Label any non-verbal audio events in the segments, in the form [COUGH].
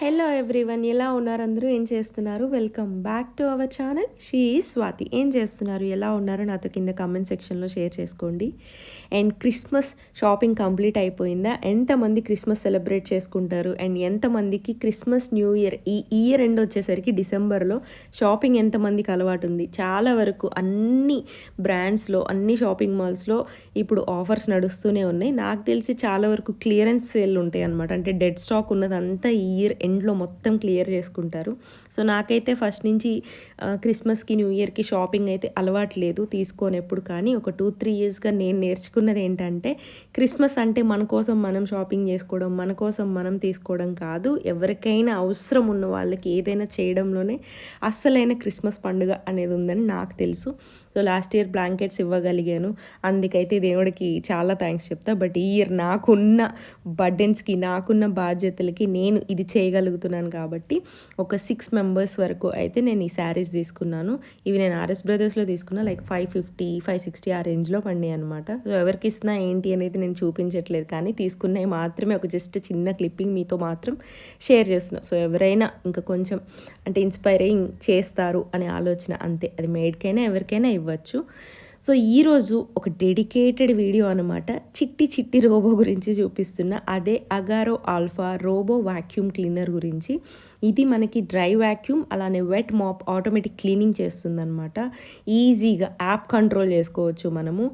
Hello everyone ఎలా ఉన్నారు? అందరూ ఏం చేస్తున్నారు? Welcome back to our channel she Swathi ఏం చేస్తున్నారు? ఎలా ఉన్నారు? నాతో కింద కామెంట్ సెక్షన్లో షేర్ చేసుకోండి. అండ్ క్రిస్మస్ షాపింగ్ కంప్లీట్ అయిపోయిందా? ఎంతమంది క్రిస్మస్ సెలబ్రేట్ చేసుకుంటారు? అండ్ ఎంతమందికి క్రిస్మస్ న్యూ ఇయర్ ఈ ఇయర్ ఎండ్ వచ్చేసరికి డిసెంబర్లో షాపింగ్ ఎంతమందికి అలవాటు ఉంది? చాలా వరకు అన్ని బ్రాండ్స్లో అన్ని షాపింగ్ మాల్స్లో ఇప్పుడు ఆఫర్స్ నడుస్తూనే ఉన్నాయి. నాకు తెలిసి చాలా వరకు క్లియరెన్స్ సేల్ ఉంటాయి అనమాట అంటే డెడ్ స్టాక్ ఉన్నదంతా ఈ ఇయర్ ఎండ్లో మొత్తం క్లియర్ చేసుకుంటారు. సో నాకైతే ఫస్ట్ నుంచి క్రిస్మస్కి న్యూ ఇయర్కి షాపింగ్ అయితే అలవాటు లేదు తీసుకోనప్పుడు కానీ. ఒక టూ త్రీ ఇయర్స్గా నేను నేర్చుకున్నది ఏంటంటే క్రిస్మస్ అంటే మన కోసం మనం షాపింగ్ చేసుకోవడం మన కోసం మనం తీసుకోవడం కాదు. ఎవరికైనా అవసరం ఉన్న వాళ్ళకి ఏదైనా చేయడంలోనే అస్సలైన క్రిస్మస్ పండుగ అనేది ఉందని నాకు తెలుసు. సో లాస్ట్ ఇయర్ బ్లాంకెట్స్ ఇవ్వగలిగాను. అందుకైతే దేవుడికి చాలా థ్యాంక్స్ చెప్తా. బట్ ఈ ఇయర్ నాకున్న బర్డెన్స్కి నాకున్న బాధ్యతలకి నేను ఇది చేయగలుగుతున్నాను కాబట్టి ఒక సిక్స్ మెంబర్స్ వరకు అయితే నేను ఈ శారీస్ తీసుకున్నాను. ఇవి నేను ఆర్ఎస్ బ్రదర్స్లో తీసుకున్నా like five fifty five sixty ఆ రేంజ్లో పడినాయి అనమాట సో ఎవరికి ఇస్తున్నా ఏంటి అనేది నేను చూపించట్లేదు కానీ తీసుకున్నవి మాత్రమే ఒక జస్ట్ చిన్న క్లిప్పింగ్ మీతో మాత్రం షేర్ చేస్తున్నా. సో ఎవరైనా ఇంకా కొంచెం అంటే ఇన్స్పైరింగ్ చేస్తారు అనే ఆలోచన అంతే. అది మేడ్కైనా ఎవరికైనా ఇవ్వచ్చు. సో ఈరోజు ఒక డెడికేటెడ్ వీడియో అనమాట చిట్టి చిట్టి రోబో గురించి చూపిస్తున్న అదే Agaro alpha robo vacuum cleaner గురించి. ఇది మనకి డ్రై వాక్యూమ్ అలానే వెట్ మాప్ ఆటోమేటిక్ క్లీనింగ్ చేస్తుందనమాట ఈజీగా యాప్ కంట్రోల్ చేసుకోవచ్చు మనము.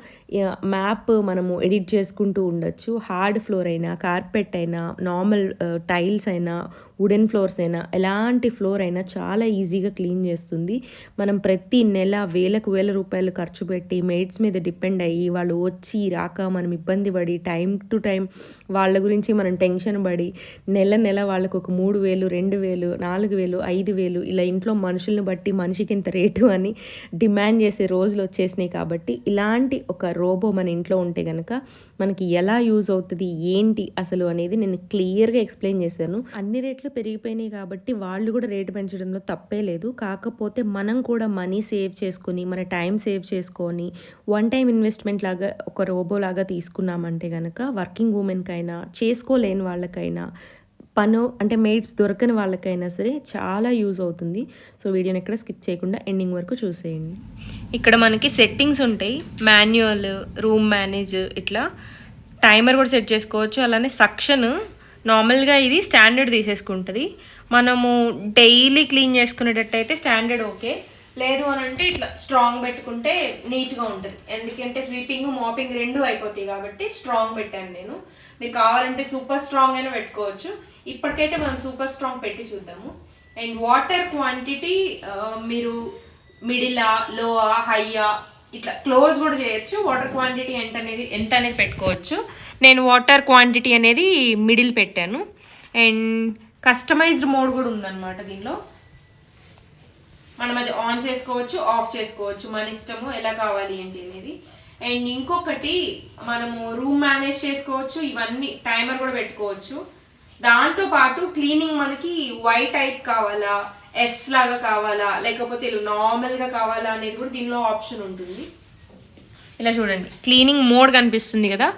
మ్యాప్ మనము ఎడిట్ చేసుకుంటూ ఉండొచ్చు. హార్డ్ ఫ్లోర్ అయినా కార్పెట్ అయినా నార్మల్ టైల్స్ అయినా వుడెన్ ఫ్లోర్స్ అయినా ఎలాంటి ఫ్లోర్ అయినా చాలా ఈజీగా క్లీన్ చేస్తుంది. మనం ప్రతి నెల వేలకు వేల రూపాయలు ఖర్చు పెట్టి మెయిడ్స్ మీద డిపెండ్ అయ్యి వాళ్ళు వచ్చి రాక మనం ఇబ్బంది పడి టైం టు టైం వాళ్ళ గురించి మనం టెన్షన్ పడి నెల నెల వాళ్ళకు ఒక మూడు వేలు రెండు వేలు నాలుగు వేలు ఐదు వేలు ఇలా ఇంట్లో మనుషులను బట్టి మనిషికి ఇంత రేటు అని డిమాండ్ చేసే రోజులు వచ్చేసినాయి కాబట్టి ఇలాంటి ఒక రోబో మన ఇంట్లో ఉంటే కనుక మనకి ఎలా యూజ్ అవుతుంది ఏంటి అసలు అనేది నేను క్లియర్గా ఎక్స్ప్లెయిన్ చేశాను. అన్ని రేట్లు పెరిగిపోయినాయి కాబట్టి వాళ్ళు కూడా రేటు పెంచడంలో తప్పే లేదు. కాకపోతే మనం కూడా మనీ సేవ్ చేసుకుని మన టైం సేవ్ చేసుకొని వన్ టైం ఇన్వెస్ట్మెంట్ లాగా ఒక రోబో లాగా తీసుకున్నామంటే కనుక వర్కింగ్ ఉమెన్కైనా చేసుకోలేని వాళ్ళకైనా పను అంటే మేడ్స్ దొరకని వాళ్ళకైనా సరే చాలా యూజ్ అవుతుంది. సో వీడియోని ఎక్కడ స్కిప్ చేయకుండా ఎండింగ్ వరకు చూసేయండి. ఇక్కడ మనకి సెట్టింగ్స్ ఉంటాయి. మాన్యువల్ రూమ్ మేనేజ్ ఇట్లా. టైమర్ కూడా సెట్ చేసుకోవచ్చు. అలానే సక్షన్. నార్మల్గా ఇది స్టాండర్డ్ తీసేసుకుంటుంది. మనము డైలీ క్లీన్ చేసుకునేటట్టయితే స్టాండర్డ్ ఓకే. లేదు అని అంటే ఇట్లా స్ట్రాంగ్ పెట్టుకుంటే నీట్గా ఉంటుంది. ఎందుకంటే స్వీపింగ్ మాపింగ్ రెండు అయిపోతాయి కాబట్టి స్ట్రాంగ్ పెట్టాను నేను. మీకు కావాలంటే సూపర్ స్ట్రాంగ్ అయినా పెట్టుకోవచ్చు. ఇప్పటికైతే మనం సూపర్ స్ట్రాంగ్ పెట్టి చూద్దాము. అండ్ వాటర్ క్వాంటిటీ మీరు మిడిలా లోవా హైయా ఇట్లా క్లోజ్ కూడా చేయొచ్చు. వాటర్ క్వాంటిటీ ఎంత అనేది ఎంత అనేది పెట్టుకోవచ్చు. నేను వాటర్ క్వాంటిటీ అనేది మిడిల్ పెట్టాను. అండ్ కస్టమైజ్డ్ మోడ్ కూడా ఉందన్నమాట దీనిలో. మనం అది ఆన్ చేసుకోవచ్చు ఆఫ్ చేసుకోవచ్చు. మన ఇష్టము ఎలా కావాలి ఏంటి అనేది. అండ్ ఇంకొకటి మనము రూమ్ మేనేజ్ చేసుకోవచ్చు. ఇవన్నీ టైమర్ కూడా పెట్టుకోవచ్చు. దాంతో పాటు క్లీనింగ్ మనకి వై టైప్ కావాలా ఎస్ లాగా కావాలా లేకపోతే ఇలా నార్మల్గా కావాలా అనేది కూడా దీనిలో ఆప్షన్ ఉంటుంది. ఇలా చూడండి. క్లీనింగ్ మోడ్ కనిపిస్తుంది కదా?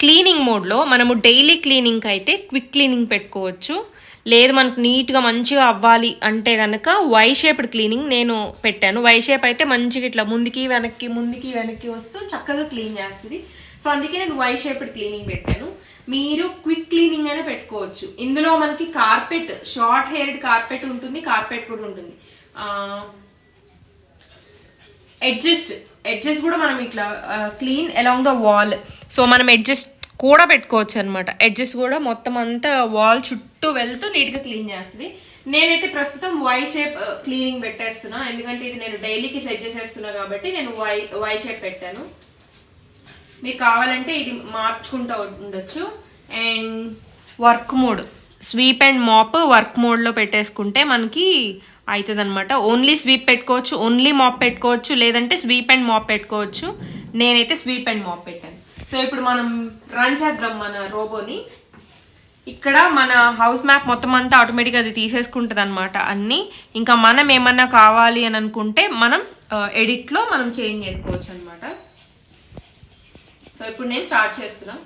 క్లీనింగ్ మోడ్లో మనము డైలీ క్లీనింగ్కి అయితే క్విక్ క్లీనింగ్ పెట్టుకోవచ్చు. లేదు మనకు నీట్గా మంచిగా అవ్వాలి అంటే కనుక వై షేప్డ్ క్లీనింగ్ నేను పెట్టాను. వై షేప్ అయితే మంచిగా ఇట్లా ముందుకి వెనక్కి ముందుకి వెనక్కి వస్తూ చక్కగా క్లీన్ చేస్తుంది. సో అందుకే నేను వై షేప్డ్ క్లీనింగ్ పెట్టాను. మీరు క్విక్ క్లీనింగ్ అయినా పెట్టుకోవచ్చు. ఇందులో మనకి కార్పెట్ షార్ట్ హెయిర్డ్ కార్పెట్ ఉంటుంది కార్పెట్ కూడా ఉంటుంది. ఆ, అడ్జస్ట్ అడ్జస్ట్ కూడా మనం ఇట్లా clean along the wall so మనం అడ్జస్ట్ కూడా పెట్టుకోవచ్చు అనమాట అడ్జస్ట్ కూడా మొత్తం అంతా వాల్ చుట్టూ వెళ్తూ నీట్గా క్లీన్ చేస్తుంది. నేనైతే ప్రస్తుతం వై షేప్ క్లీనింగ్ పెట్టేస్తున్నా. ఎందుకంటే ఇది నేను డైలీకి సెట్ చేసేస్తున్నా కాబట్టి నేను వై వై షేప్ పెట్టాను. మీకు కావాలంటే ఇది మార్చుకుంటూ ఉండొచ్చు. And work mode. Sweep and mop work మోడ్లో పెట్టేసుకుంటే మనకి అవుతుంది అనమాట ఓన్లీ స్వీప్ పెట్టుకోవచ్చు ఓన్లీ మాప్ పెట్టుకోవచ్చు లేదంటే స్వీప్ అండ్ మాప్ పెట్టుకోవచ్చు. నేనైతే స్వీప్ అండ్ మాప్ పెట్టాను. సో ఇప్పుడు మనం రన్ చేద్దాం మన రోబోని. ఇక్కడ మన హౌస్ మ్యాప్ మొత్తం అంతా ఆటోమేటిక్గా అది తీసేసుకుంటుంది అనమాట అన్నీ. ఇంకా మనం ఏమన్నా కావాలి అని అనుకుంటే మనం ఎడిట్లో మనం చేంజ్ చేసుకోవచ్చు అనమాట సో ఇప్పుడు నేను స్టార్ట్ చేస్తున్నాను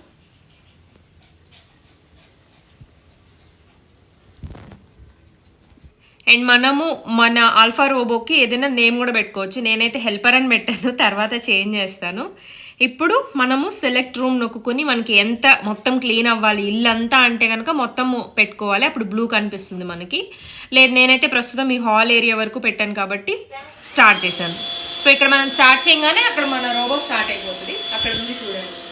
అండ్ మనము మన ఆల్ఫా రోబోకి ఏదైనా నేమ్ కూడా పెట్టుకోవచ్చు. నేనైతే హెల్పర్ అని పెట్టాను తర్వాత చేంజ్ చేస్తాను. ఇప్పుడు మనము సెలెక్ట్ రూమ్ నొక్కుని మనకి ఎంత మొత్తం క్లీన్ అవ్వాలి ఇల్లు అంతా అంటే కనుక మొత్తం పెట్టుకోవాలి. అప్పుడు బ్లూ కనిపిస్తుంది మనకి. లేదు నేనైతే ప్రస్తుతం ఈ హాల్ ఏరియా వరకు పెట్టాను కాబట్టి స్టార్ట్ చేశాను. సో ఇక్కడ మనం స్టార్ట్ చేయగానే అక్కడ మన రోబో స్టార్ట్ అయిపోతుంది. అక్కడ నుండి చూడండి.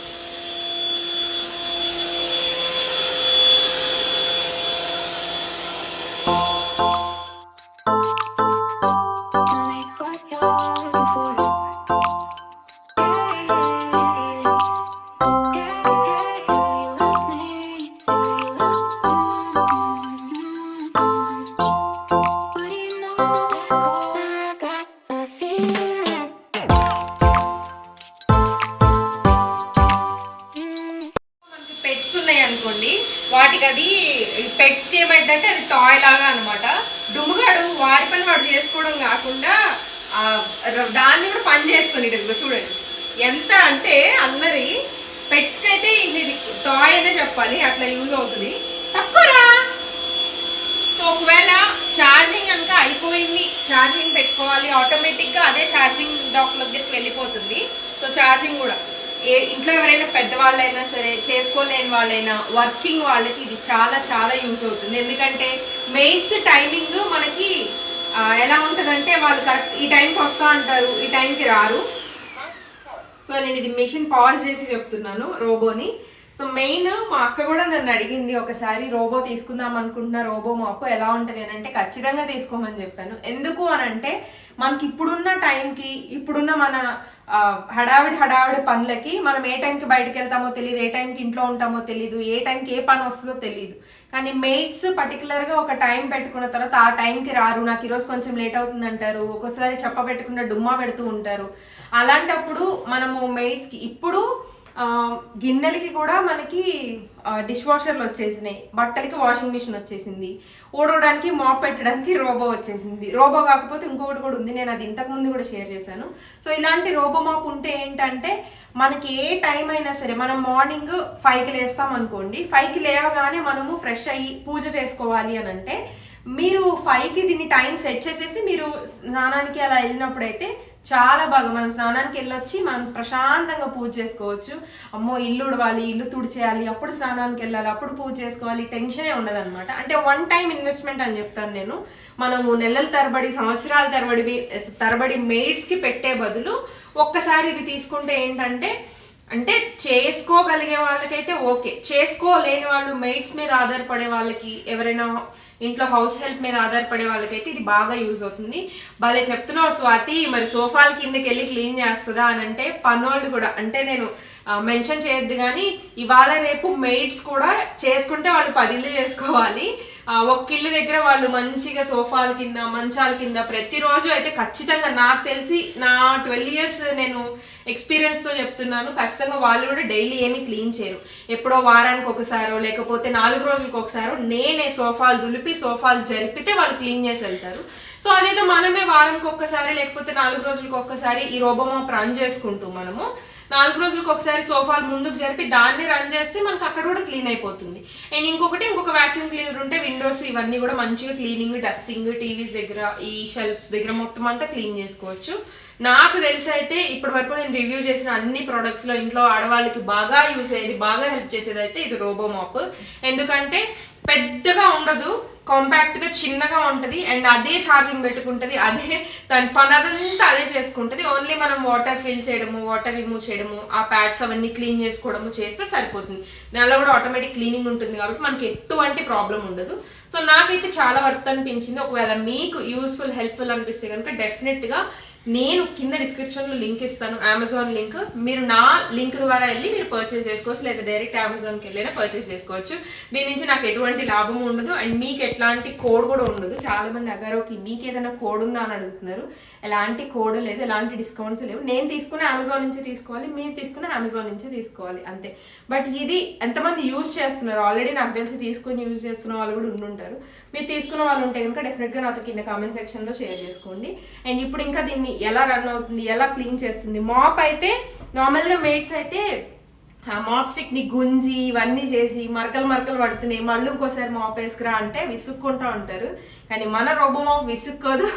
వాటికి అది పెట్స్కి ఏమైందంటే అది టాయ్ లాగా అనమాట దుమ్ముగాడు వారి పని వాడు చేసుకోవడం కాకుండా దాన్ని కూడా పని చేసుకుని చూడండి. ఎంత అంటే అందరి పెట్స్కి అయితే ఇది టాయ్ అనే చెప్పాలి అట్లా యూజ్ అవుతుంది. తక్కువరా? సో ఒకవేళ ఛార్జింగ్ కనుక అయిపోయింది ఛార్జింగ్ పెట్టుకోవాలి ఆటోమేటిక్గా అదే ఛార్జింగ్ డాక్ దగ్గరికి వెళ్ళిపోతుంది. సో ఛార్జింగ్ కూడా. ఏ ఇంట్లో ఎవరైనా పెద్దవాళ్ళైనా సరే చేసుకోలేని వాళ్ళైనా వర్కింగ్ వాళ్ళకి ఇది చాలా చాలా యూజ్ అవుతుంది. ఎందుకంటే మెయిన్స్ టైమింగ్ మనకి ఎలా ఉంటుందంటే వాళ్ళు కరెక్ట్ ఈ టైంకి వస్తా అంటారు ఈ టైంకి రారు. సో నేను ఇది మిషన్ పాజ్ చేసి చెప్తున్నాను రోబోని. సో మెయిన్ మా అక్క కూడా నన్ను అడిగింది ఒకసారి రోబో తీసుకుందాం అనుకుంటున్న రోబో మాకు ఎలా ఉంటుంది? అని అంటే ఖచ్చితంగా తీసుకోమని చెప్పాను. ఎందుకు అని అంటే మనకి ఇప్పుడున్న టైంకి ఇప్పుడున్న మన హడావిడి హడావిడి పనులకి మనం ఏ టైంకి బయటకు వెళ్తామో తెలియదు ఏ టైంకి ఇంట్లో ఉంటామో తెలియదు ఏ టైంకి ఏ పని వస్తుందో తెలియదు కానీ మేట్స్ పర్టికులర్గా ఒక టైం పెట్టుకున్న తర్వాత ఆ టైంకి రారు నాకు ఈరోజు కొంచెం లేట్ అవుతుంది అంటారు ఒక్కోసారి చెప్ప పెట్టకుండా డుమ్మా పెడుతూ ఉంటారు. అలాంటప్పుడు మనము మెయిట్స్కి ఇప్పుడు గిన్నెలకి కూడా మనకి డిష్ వాషర్లు వచ్చేసినాయి. బట్టలకి వాషింగ్ మిషన్ వచ్చేసింది. ఊడవడానికి మాప్ పెట్టడానికి రోబో వచ్చేసింది. రోబో కాకపోతే ఇంకొకటి కూడా ఉంది. నేను అది ఇంతకుముందు కూడా షేర్ చేశాను. సో ఇలాంటి రోబో మాప్ ఉంటే ఏంటంటే మనకి ఏ టైం అయినా సరే మనం మార్నింగ్ ఫైవ్కి లేస్తాం అనుకోండి. ఫైవ్కి లేవగానే మనము ఫ్రెష్ అయ్యి పూజ చేసుకోవాలి అని అంటే మీరు ఫైవ్కి దీన్ని టైం సెట్ చేసేసి మీరు స్నానానికి అలా వెళ్ళినప్పుడైతే చాలా బాగా మనం స్నానానికి వెళ్ళొచ్చి మనం ప్రశాంతంగా పూజ చేసుకోవచ్చు. అమ్మో ఇల్లు ఉడవాలి ఇల్లు తుడిచేయాలి అప్పుడు స్నానానికి వెళ్ళాలి అప్పుడు పూజ చేసుకోవాలి టెన్షనే ఉండదన్నమాట. అంటే వన్ టైం ఇన్వెస్ట్మెంట్ అని చెప్తాను నేను. మనము నెలల తరబడి సంవత్సరాల తరబడి తరబడి మెయిడ్స్కి పెట్టే బదులు ఒక్కసారి ఇది తీసుకుంటే ఏంటంటే అంటే చేసుకోగలిగే వాళ్ళకైతే ఓకే. చేసుకోలేని వాళ్ళు మెయిడ్స్ మీద ఆధారపడే వాళ్ళకి ఎవరైనా ఇంట్లో హౌస్ హెల్ప్ మీద ఆధారపడే వాళ్ళకైతే ఇది బాగా యూజ్ అవుతుంది. భలే చెప్తున్నావు స్వాతి మరి సోఫాల కిందకి వెళ్ళి క్లీన్ చేస్తుందా అని అంటే పనోళ్ళు కూడా అంటే నేను మెన్షన్ చేయొద్దు కానీ ఇవాళ రేపు మెయిడ్స్ కూడా చేసుకుంటే వాళ్ళు పది ఇల్లు చేసుకోవాలి. ఒక ఒక్క ఇల్లు దగ్గర వాళ్ళు మంచిగా సోఫాల కింద మంచాల కింద ప్రతిరోజు అయితే ఖచ్చితంగా నాకు తెలిసి నా ట్వెల్వ్ ఇయర్స్ నేను ఎక్స్పీరియన్స్తో చెప్తున్నాను. ఖచ్చితంగా వాళ్ళు కూడా డైలీ ఏమీ క్లీన్ చేయరు. ఎప్పుడో వారానికి ఒకసారో లేకపోతే నాలుగు రోజులకు ఒకసారో నేనే సోఫాలు దులిపి సోఫాలు జరిపితే వాళ్ళు క్లీన్ చేసి వెళ్తారు. సో అదేదో మనమే వారంకి ఒక్కసారి లేకపోతే నాలుగు రోజులకు ఒక్కసారి ఈ రోబోమాప్ రన్ చేసుకుంటూ మనము నాలుగు రోజులకు ఒకసారి సోఫాలు ముందుకు జరిపి దాన్ని రన్ చేస్తే మనకు అక్కడ కూడా క్లీన్ అయిపోతుంది. అండ్ ఇంకొకటి ఇంకొక వాక్యూమ్ క్లీనర్ ఉంటే విండోస్ ఇవన్నీ కూడా మంచిగా క్లీనింగ్ డస్టింగ్ టీవీస్ దగ్గర ఈ షెల్ఫ్స్ దగ్గర మొత్తం అంతా క్లీన్ చేసుకోవచ్చు. నాకు తెలిసి అయితే ఇప్పటి వరకు నేను రివ్యూ చేసిన అన్ని ప్రొడక్ట్స్లో ఇంట్లో ఆడవాళ్ళకి బాగా యూస్ అయ్యేది బాగా హెల్ప్ చేసేది అయితే ఇది రోబో మాప్ ఎందుకంటే పెద్దగా ఉండదు కాంపాక్ట్గా చిన్నగా ఉంటది అండ్ అదే ఛార్జింగ్ పెట్టుకుంటది అదే దాని పని అదంతా అదే చేసుకుంటది. ఓన్లీ మనం వాటర్ ఫిల్ చేయడము వాటర్ రిమూవ్ చేయడము ఆ ప్యాడ్స్ అవన్నీ క్లీన్ చేసుకోవడము చేస్తే సరిపోతుంది. దానిలో కూడా ఆటోమేటిక్ క్లీనింగ్ ఉంటుంది కాబట్టి మనకి ఎటువంటి ప్రాబ్లం ఉండదు. సో నాకైతే చాలా వర్త్ అనిపించింది. ఒకవేళ మీకు యూస్ఫుల్ హెల్ప్ఫుల్ అనిపిస్తే కనుక డెఫినెట్గా నేను కింద డిస్క్రిప్షన్లో లింక్ ఇస్తాను అమెజాన్ లింక్ మీరు నా లింక్ ద్వారా వెళ్ళి మీరు పర్చేస్ చేసుకోవచ్చు లేదా డైరెక్ట్ అమెజాన్కి వెళ్ళినా పర్చేస్ చేసుకోవచ్చు. దీని నుంచి నాకు ఎటువంటి లాభం ఉండదు. అండ్ మీకు ఎట్లాంటి కోడ్ కూడా ఉండదు. చాలా మంది అగారోకి మీకు ఏదైనా కోడ్ ఉందా? అని అడుగుతున్నారు. ఎలాంటి కోడ్ లేదు ఎలాంటి డిస్కౌంట్స్ లేవు. నేను తీసుకున్న అమెజాన్ నుంచి తీసుకోవాలి మీరు తీసుకున్న అమెజాన్ నుంచి తీసుకోవాలి అంతే. బట్ ఇది ఎంతమంది యూజ్ చేస్తున్నారు? ఆల్రెడీ నాకు తెలిసి తీసుకొని యూజ్ చేస్తున్న వాళ్ళు కూడా ఉండుంటారు. మీరు తీసుకున్న వాళ్ళు ఉంటే కనుక డెఫినెట్గా నాతో కింద కామెంట్ సెక్షన్లో షేర్ చేసుకోండి. అండ్ ఇప్పుడు ఇంకా దీన్ని ఎలా రన్ అవుతుంది ఎలా క్లీన్ చేస్తుంది. మాప్ అయితే నార్మల్గా మేడ్స్ అయితే మాప్ స్టిక్ని గుంజి ఇవన్నీ చేసి మరకలు మరకలు పడుతున్నాయి. మళ్ళీ ఇంకోసారి మాప్ వేసుకురా అంటే విసుక్కుంటా ఉంటారు. కానీ మన రోబో మాప్ విసుక్కోదు.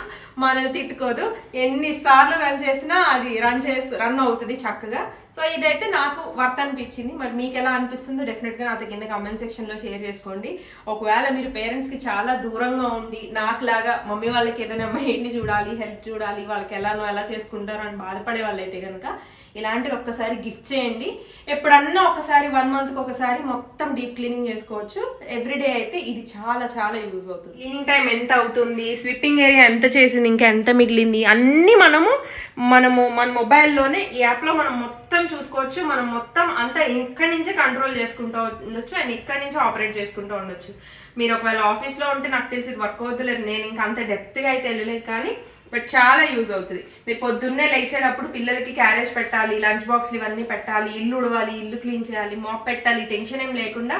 మనల్ని తిట్టుకోదు. ఎన్నిసార్లు రన్ చేసినా అది రన్ చేసి రన్ అవుతుంది చక్కగా. సో ఇదైతే నాకు వర్త్ అనిపించింది. మరి మీకు ఎలా అనిపిస్తుందో డెఫినెట్గా నాతో కింద కమెంట్ సెక్షన్లో షేర్ చేసుకోండి. ఒకవేళ మీరు పేరెంట్స్కి చాలా దూరంగా ఉండి నాకులాగా మమ్మీ వాళ్ళకి ఏదైనా మైండ్ని చూడాలి హెల్ప్ చూడాలి వాళ్ళకి ఎలానో ఎలా చేసుకుంటారో అని బాధపడే వాళ్ళైతే కనుక ఇలాంటివి ఒక్కసారి గిఫ్ట్ చేయండి. ఎప్పుడన్నా ఒకసారి వన్ మంత్కి ఒకసారి మొత్తం డీప్ క్లీనింగ్ చేసుకోవచ్చు. ఎవ్రీడే అయితే ఇది చాలా చాలా యూజ్ అవుతుంది. క్లీనింగ్ టైం ఎంత అవుతుంది? స్విప్పింగ్ ఏరియా ఎంత చేసింది ఇంకా ఎంత మిగిలింది? అన్నీ మనము మనము మన మొబైల్లోనే ఈ యాప్లో మనం మొత్తం చూసుకోవచ్చు. మనం మొత్తం అంతా ఇక్కడి నుంచే కంట్రోల్ చేసుకుంటూ ఉండొచ్చు అండ్ ఇక్కడి నుంచి ఆపరేట్ చేసుకుంటూ ఉండొచ్చు. మీరు ఒకవేళ ఆఫీస్లో ఉంటే నాకు తెలిసి వర్క్ అవుతలేదు నేను ఇంకా అంత డెప్త్గా అయితే వెళ్ళలేదు కానీ బట్ చాలా యూజ్ అవుతుంది. మీరు పొద్దున్నే లేచేటప్పుడు పిల్లలకి క్యారేజ్ పెట్టాలి లంచ్ బాక్స్లు ఇవన్నీ పెట్టాలి ఇల్లు ఉడవాలి ఇల్లు క్లీన్ చేయాలి మాప్ పెట్టాలి టెన్షన్ ఏం లేకుండా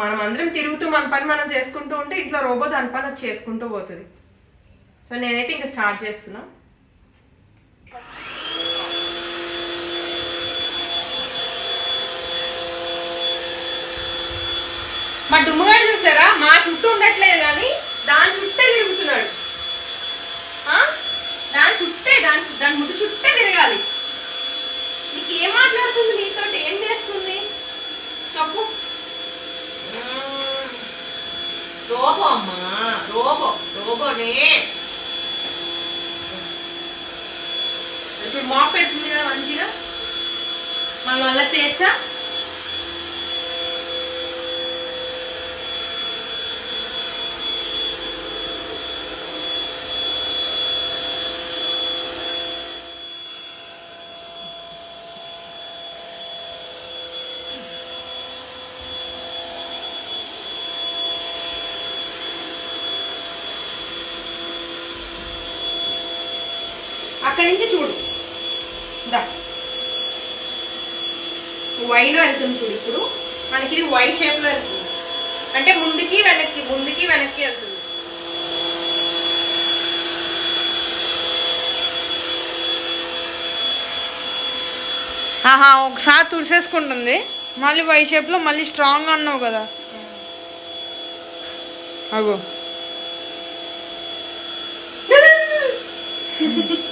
మనం అందరం తిరుగుతూ మన పని మనం చేసుకుంటూ ఉంటే ఇంట్లో రోబో దాని పని అది చేసుకుంటూ పోతుంది. సో నేనైతే ఇంకా స్టార్ట్ చేస్తున్నా. మా డుమ్ముగాడు చూసారా? మా చుట్టూ ఉండట్లేదు కానీ దాని చుట్టే తిరుగుతున్నాడు. ఆ? దాని చుట్టే దాని దాని ముందు చుట్టే తిరగాలి. నీకు ఏం మాట్లాడుతుంది? నీతో ఏం చేస్తుంది? చెప్పు. రోబో అమ్మా రోబో రోబోనే. ఇప్పుడు మాప్ పెడుతుంది కదా మంచిగా? మనం అలా చేయొచ్చా? అక్కడి నుంచి చూడు దా వైలో వెళ్తుంది చూడు ఇప్పుడు. మనకి ఇది వై షేప్లో వెళ్తుంది. అంటే ముందుకి వెనక్కి ముందుకి వెనక్కి వెళ్తుంది. ఆహా ఒకసారి తుడిసేసుకుంటుంది. మళ్ళీ వై షేప్లో మళ్ళీ స్ట్రాంగ్ అన్నావు కదా. అగో [LAUGHS]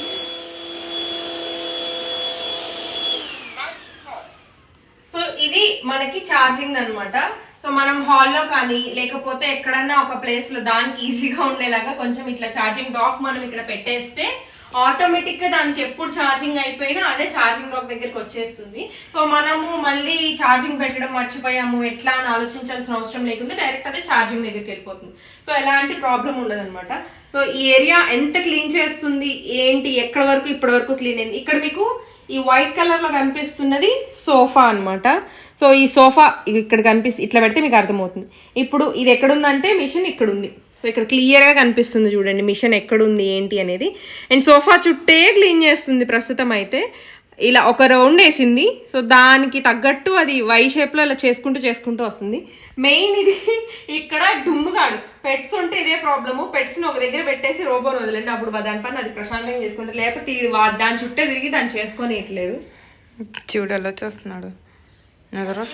సో ఇది మనకి ఛార్జింగ్ అనమాట సో మనం హాల్లో కానీ లేకపోతే ఎక్కడన్నా ఒక ప్లేస్లో దానికి ఈజీగా ఉండేలాగా కొంచెం ఇట్లా ఛార్జింగ్ డాక్ మనం ఇక్కడ పెట్టేస్తే ఆటోమేటిక్గా దానికి ఎప్పుడు ఛార్జింగ్ అయిపోయినా అదే ఛార్జింగ్ డాక్ దగ్గరికి వచ్చేస్తుంది. సో మనము మళ్ళీ ఛార్జింగ్ పెట్టడం మర్చిపోయాము ఎట్లా అని ఆలోచించాల్సిన అవసరం లేకుండా డైరెక్ట్ అదే ఛార్జింగ్ దగ్గరికి వెళ్ళిపోతుంది. సో ఎలాంటి ప్రాబ్లం ఉండదనమాట సో ఈ ఏరియా ఎంత క్లీన్ చేస్తుంది ఏంటి ఎక్కడ వరకు ఇప్పటి వరకు క్లీన్ అయింది. ఇక్కడ మీకు ఈ వైట్ కలర్లో కనిపిస్తున్నది సోఫా అన్నమాట. సో ఈ సోఫా ఇక్కడ కనిపిస్తుంది ఇట్లా పెడితే మీకు అర్థమవుతుంది. ఇప్పుడు ఇది ఎక్కడుందంటే మిషన్ ఇక్కడ ఉంది సో ఇక్కడ క్లియర్గా కనిపిస్తుంది చూడండి మిషన్ ఎక్కడుంది ఏంటి అనేది. అండ్ సోఫా చుట్టే క్లీన్ చేస్తుంది ప్రస్తుతం అయితే. ఇలా ఒక రౌండ్ వేసింది. సో దానికి తగ్గట్టు అది వై షేప్లో ఇలా చేసుకుంటూ చేసుకుంటూ వస్తుంది. మెయిన్ ఇది ఇక్కడ డుమ్ముగాడు పెట్స్ ఉంటే ఇదే ప్రాబ్లము పెట్స్ని ఒక దగ్గర పెట్టేసి రోబోని వదిలేండి అప్పుడు దాని పని అది ప్రశాంతంగా చేసుకుంటే లేకపోతే దాని చుట్టే తిరిగి దాన్ని చేసుకొనియట్లేదు. చూడు ఎలా చూస్తున్నాడు. నిద్ర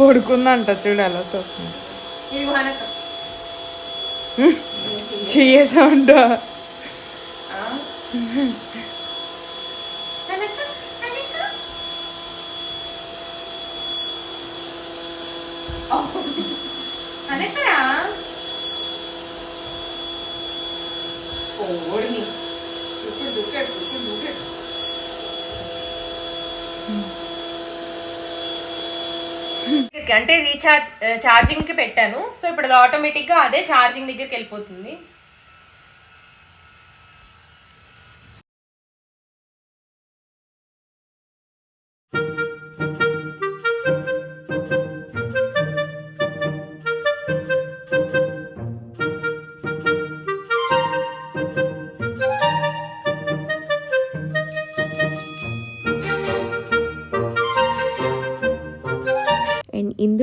పడుకుందంట. చూడు ఎలా चाहिए सौंड Porni. Duque, duque, duque, duque. అంటే రీఛార్జ్ ఛార్జింగ్కి పెట్టాను. సో ఇప్పుడు అది ఆటోమేటిక్గా అదే ఛార్జింగ్ దగ్గరికి వెళ్ళిపోతుంది.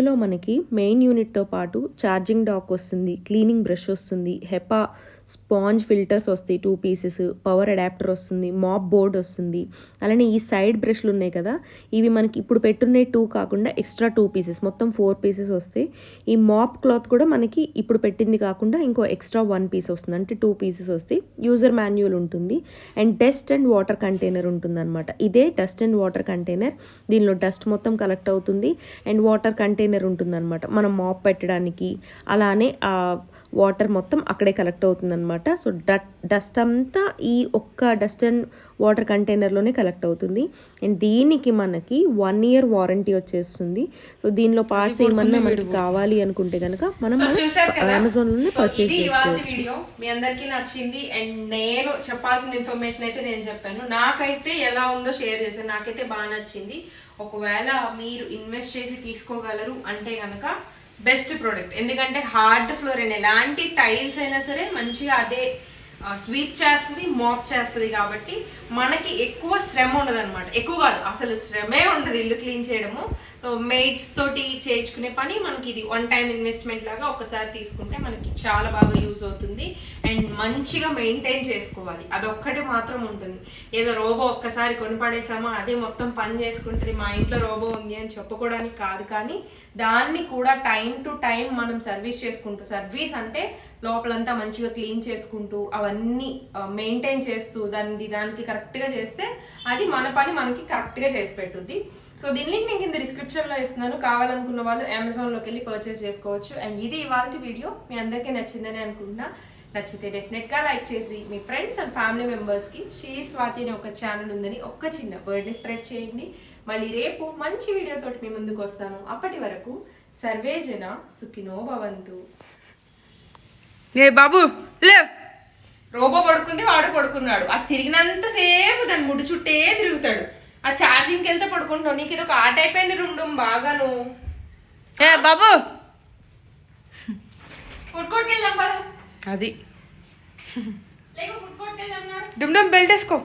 ఇందులో మనకి మెయిన్ యూనిట్తో పాటు ఛార్జింగ్ డాక్ వస్తుంది క్లీనింగ్ బ్రష్ వస్తుంది హెపా స్పాంజ్ ఫిల్టర్స్ వస్తాయి టూ పీసెస్ పవర్ అడాప్టర్ వస్తుంది మాప్ బోర్డ్ వస్తుంది. అలానే ఈ సైడ్ బ్రష్లు ఉన్నాయి కదా ఇవి మనకి ఇప్పుడు పెట్టున్న టూ కాకుండా ఎక్స్ట్రా టూ పీసెస్ మొత్తం ఫోర్ పీసెస్ వస్తాయి. ఈ మాప్ క్లాత్ కూడా మనకి ఇప్పుడు పెట్టింది కాకుండా ఇంకో ఎక్స్ట్రా వన్ పీస్ వస్తుంది అంటే టూ పీసెస్ వస్తాయి. యూజర్ మాన్యువల్ ఉంటుంది. And dust and water container ఉంటుంది అనమాట ఇదే డస్ట్ అండ్ వాటర్ కంటైనర్. దీనిలో డస్ట్ మొత్తం కలెక్ట్ అవుతుంది. అండ్ వాటర్ కంటైనర్ ఉంటుందన్నమాట. మనం మాప్ పెట్టడానికి. అలానే వాటర్ మొత్తం అక్కడే కలెక్ట్ అవుతుందన్నమాట. సో డస్ట్ అంతా ఈ ఒక్క డస్ట్ అండ్ వాటర్ కంటైనర్లోనే కలెక్ట్ అవుతుంది. అండ్ దీనికి మనకి వన్ ఇయర్ వారంటీ వచ్చేస్తుంది. సో దీనిలో పార్ట్స్ ఏమన్నా మనకి కావాలి అనుకుంటే కనుక మనం అమెజాన్లోనే పర్చేస్ చేసుకోవచ్చు. మీ అందరికీ నచ్చింది. అండ్ నేను చెప్పాల్సిన ఇన్ఫర్మేషన్ అయితే నేను చెప్పాను. నాకైతే ఎలా ఉందో షేర్ చేశాను. నాకైతే బాగా నచ్చింది. ఒకవేళ మీరు ఇన్వెస్ట్ చేసి తీసుకోగలరు అంటే కనుక బెస్ట్ ప్రోడక్ట్. ఎందుకంటే హార్డ్ ఫ్లోర్ అయినా ఎలాంటి టైల్స్ అయినా సరే మంచిగా అదే స్వీప్ చేస్తుంది మాప్ చేస్తుంది కాబట్టి మనకి ఎక్కువ శ్రమ ఉండదు అనమాట ఎక్కువ కాదు అసలు శ్రమే ఉండదు ఇల్లు క్లీన్ చేయడము. మెయిడ్స్ తోటి చేయించుకునే పని మనకి ఇది వన్ టైం ఇన్వెస్ట్మెంట్ లాగా ఒకసారి తీసుకుంటే మనకి చాలా బాగా యూజ్ అవుతుంది. అండ్ మంచిగా మెయింటైన్ చేసుకోవాలి. అదొక్కటి మాత్రం ఉంటుంది. ఏదో రోబో ఒక్కసారి కొనిపడేసామా అదే మొత్తం పని చేసుకుంటుంది మా ఇంట్లో రోబో ఉంది అని చెప్పుకోవడానికి కాదు కానీ దాన్ని కూడా టైం టు టైం మనం సర్వీస్ చేసుకుంటూ సర్వీస్ అంటే లోపలంతా మంచిగా క్లీన్ చేసుకుంటూ అవన్నీ మెయింటైన్ చేస్తూ దాన్ని దానికి కరెక్ట్గా చేస్తే అది మన పని మనకి కరెక్ట్గా చేసి పెట్టుద్ది. సో దీని లింక్ నేను కింద డిస్క్రిప్షన్లో ఇస్తున్నాను. కావాలనుకున్న వాళ్ళు అమెజాన్లోకి వెళ్ళి పర్చేస్ చేసుకోవచ్చు. అండ్ ఇది ఇవాళ వీడియో మీ అందరికీ నచ్చిందని అనుకుంటున్నా. నచ్చితే డెఫినెట్గా లైక్ చేసి మీ ఫ్రెండ్స్ అండ్ ఫ్యామిలీ మెంబర్స్కి షీ స్వాతి అనే ఒక ఛానల్ ఉందని ఒక్క చిన్న వర్డ్ని స్ప్రెడ్ చేయండి. మళ్ళీ రేపు మంచి వీడియోతోటి మీ ముందుకు వస్తాను. అప్పటి వరకు సర్వే జన సుఖినో భవంతు. బాబు లే. రోబో పడుకుంది వాడు పడుకున్నాడు. ఆ తిరిగినంత సేపు దాని ముడి చుట్టే తిరుగుతాడు. ఆ ఛార్జింగ్కి వెళ్తే పడుకుంటావు నీకు ఇది ఒక ఆట అయిపోయింది రుండుం బాగాను. ఏ బాబు! ఫుడ్ కోర్ట్కి వెళ్దాం పద. అది. డుమ్ డుమ్ బెల్ట్ వేసుకో.